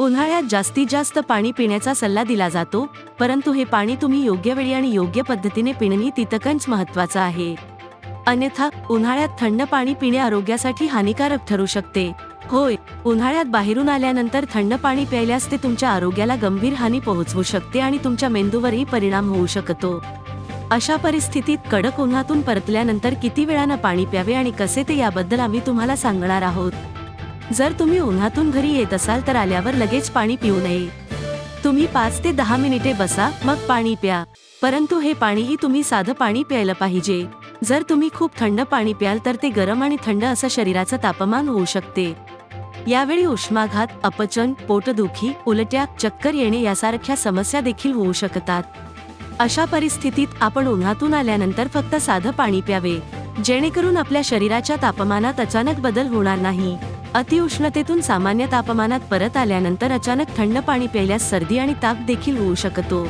उन्हाळ्यात जास्तीत जास्त पाणी पिण्याचा सल्ला दिला जातो परंतु हे पाणी तुम्ही योग्य वेळी आणि योग्य पद्धतीने पिणंही तितकंच महत्वाचं आहे. अन्यथा उन्हाळ्यात थंड पाणी पिणे आरोग्यासाठी हानिकारक ठरू शकते. होय उन्हाळ्यात बाहेरून आल्यानंतर थंड पाणी प्यायल्यास ते तुमच्या आरोग्याला गंभीर हानी पोहोचवू शकते आणि तुमच्या मेंदूवरही परिणाम होऊ शकतो. अशा परिस्थितीत कडक उन्हातून परतल्यानंतर किती वेळानं पाणी प्यावे आणि कसे ते याबद्दल आम्ही तुम्हाला सांगणार आहोत. जर तुम्ही उन्हातून घरी येत असाल तर आल्यावर लगेच पाणी पिऊ नये. तुम्ही पाच ते दहा मिनिटे बसा मग पाणी प्या. परंतु हे पाणीही तुम्ही साधं पाणी प्यायला पाहिजे. जर तुम्ही खूप थंड पाणी प्याल तर ते गरम आणि थंड असं शरीराचं तापमान होऊ शकते. यावेळी उष्माघात अपचन पोटदुखी उलट्या चक्कर येणे यासारख्या समस्या देखील होऊ शकतात. अशा परिस्थितीत आपण उन्हातून आल्यानंतर फक्त साधं पाणी प्यावे. जेणेकरून आपल्या शरीराच्या तापमानात अचानक बदल होणार नाही. अतिउष्णतेतून सामान्य तापमानात परत आल्यानंतर अचानक थंड पाणी प्यायल्यास सर्दी आणि ताप देखील होऊ शकतो.